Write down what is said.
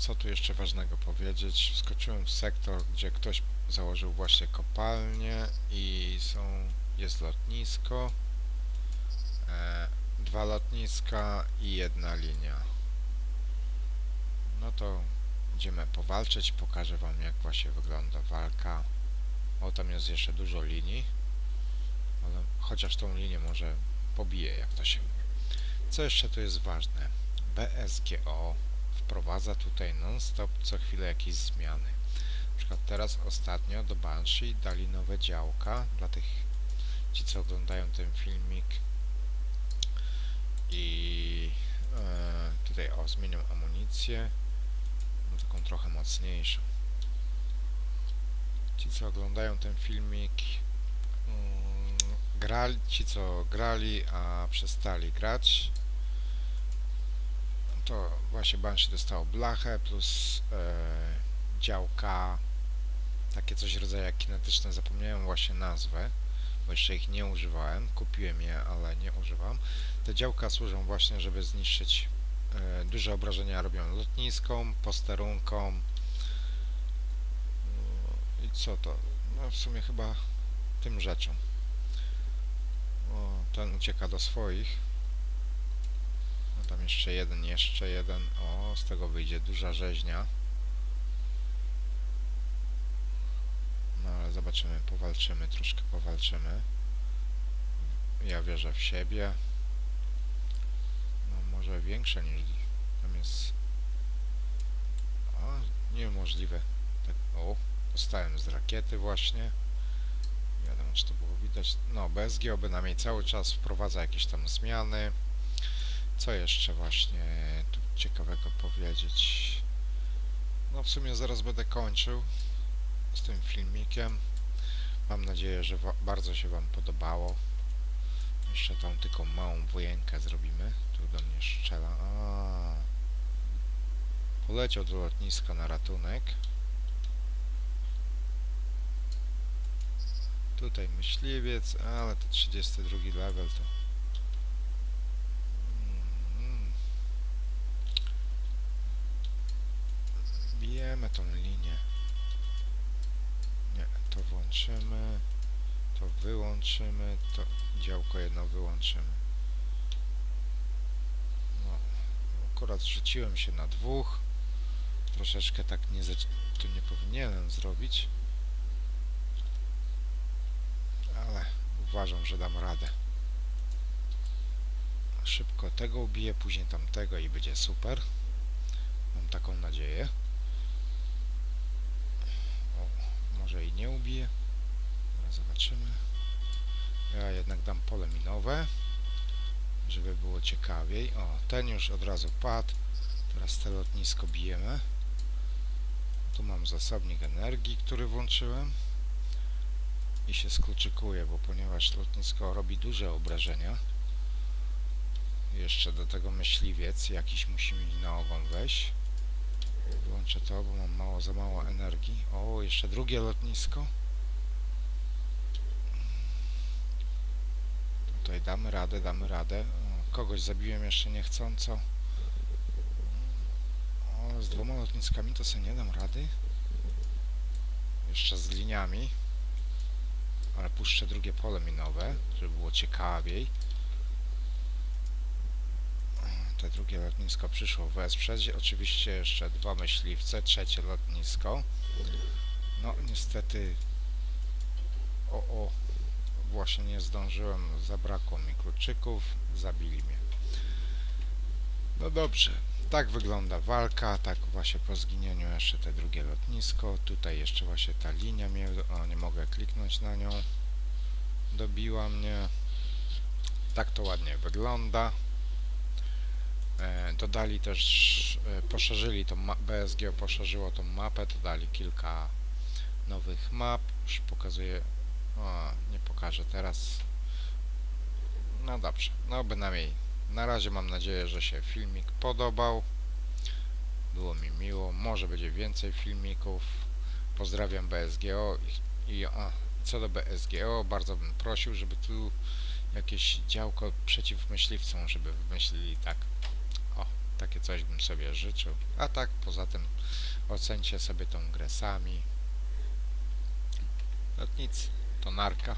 co tu jeszcze ważnego powiedzieć? Wskoczyłem w sektor, gdzie ktoś założył właśnie kopalnię i są, jest lotnisko, e, dwa lotniska i jedna linia. No to idziemy powalczyć, pokażę wam jak właśnie wygląda walka. O, tam jest jeszcze dużo linii, ale chociaż tą linię może pobiję, jak to się mówi. Co jeszcze tu jest ważne? BSGO wprowadza tutaj non-stop co chwilę jakieś zmiany. Na przykład teraz ostatnio do Banshee dali nowe działka dla tych ci co oglądają ten filmik i e, tutaj o amunicję taką trochę mocniejszą. Ci co oglądają ten filmik mm, grali, ci co grali, a przestali grać właśnie Banshee dostało blachę plus e, działka takie coś rodzaju jak kinetyczne zapomniałem właśnie nazwę bo jeszcze ich nie używałem. Kupiłem je ale nie używam. Te działka służą właśnie żeby zniszczyć e, duże obrażenia robią lotniskom, posterunkom No, i co to? no w sumie chyba tym rzeczom o, ten ucieka do swoich tam jeszcze jeden, jeszcze jeden. O, z tego wyjdzie duża rzeźnia. No ale zobaczymy, powalczymy, troszkę powalczymy. Ja wierzę w siebie. No może większe niż tam jest. O, niemożliwe. Tak, o, dostałem z rakiety właśnie. Nie wiadomo czy to było widać. No, BSG bynajmniej cały czas wprowadza jakieś tam zmiany. Co jeszcze właśnie tu ciekawego powiedzieć? No w sumie zaraz będę kończył z tym filmikiem. Mam nadzieję, że bardzo się Wam podobało. Jeszcze tą tylko małą wojenkę zrobimy. Tu do mnie strzela. A. Poleciał do lotniska na ratunek. Tutaj myśliwiec, ale to 32 level to Mm. Bijemy tą linię. Nie, to włączymy. To wyłączymy. To działko jedno wyłączymy. No, akurat rzuciłem się na dwóch. Troszeczkę tak nie tu nie powinienem zrobić. Ale uważam, że dam radę szybko tego ubiję, później tamtego i będzie super. Mam taką nadzieję. O, może i nie ubiję. Teraz zobaczymy. Ja jednak dam pole minowe, żeby było ciekawiej. O, ten już od razu padł. Teraz te lotnisko bijemy. Tu mam zasobnik energii, który włączyłem. I się skluczykuje, bo ponieważ lotnisko robi duże obrażenia, jeszcze do tego myśliwiec jakiś musi mi na ogon wejść. Włączę to, bo mam mało, za mało energii. O, jeszcze drugie lotnisko. Tutaj damy radę, damy radę. Kogoś zabiłem jeszcze niechcąco. O, z dwoma lotniskami to sobie nie dam rady. Jeszcze z liniami. Ale puszczę drugie pole minowe, żeby było ciekawiej te drugie lotnisko przyszło wesprzeć. Oczywiście jeszcze dwa myśliwce, trzecie lotnisko. No niestety o, o właśnie nie zdążyłem, zabrakło mi kluczyków, zabili mnie. No dobrze, tak wygląda walka, tak właśnie po zginieniu jeszcze te drugie lotnisko, tutaj jeszcze właśnie ta linia mnie, o nie mogę kliknąć na nią, dobiła mnie. Tak to ładnie wygląda. E, dodali też, e, poszerzyli tą BSG poszerzyło tą mapę, dodali kilka nowych map, już pokazuję, o, nie pokażę teraz. No dobrze, no bynajmniej na razie mam nadzieję, że się filmik podobał. Było mi miło, może będzie więcej filmików. Pozdrawiam BSGO i, i a, co do BSGO, bardzo bym prosił, żeby tu jakieś działko przeciw myśliwcom, żeby wymyślili tak. O, Takie coś bym sobie życzył. A tak, poza tym ocencie sobie tą grę sami. No nic, to narka.